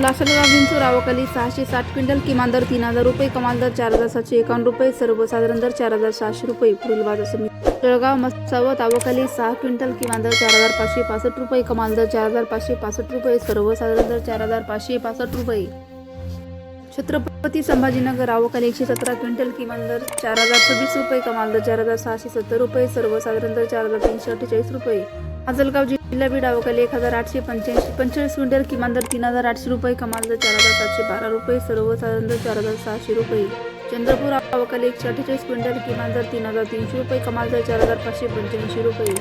लासलगाव विंचूर आवकाली सहाशे साठ क्विंटल किमान दर तीन हजार रुपये कमाल दर चार हजार सातशे एकावन्न रुपये सर्वसाधारण दर चार हजार सहाशे रुपये पुढील बाजार समिती. जळगाव मसावत आवकाली सहा क्विंटल किमान दर चार हजार पाचशे पासष्ट रुपये कमाल दर चार हजार पाचशे पासष्ट रुपये सर्वसाधारण दर चार हजार पाचशे पासष्ट रुपये. छत्रपती संभाजीनगर आवकाली एकशे सतरा क्विंटल किमान दर चार हजार सव्वीस रुपये कमाल दर चार हजार सहाशे सत्तर रुपये सर्वसाधारण दर चार हजार तीनशे अठ्ठेचाळीस रुपये. माजलगाव जिल्हा बीड अवकाली एक हजार आठशे पंच्याऐंशी पंचेचाळीस क्विंटल किमान दर तीन हजार आठशे रुपये कमाल दर चार हजार सातशे बारा रुपये सर्वसाधारण दर चार हजार सहाशे रुपये. चंद्रपूर अवकाली एकशे अठ्ठेचाळीस क्विंटल किमान दर तीन हजार तीनशे रुपये कमाल दर चार हजार पाचशे पंच्याऐंशी रुपये.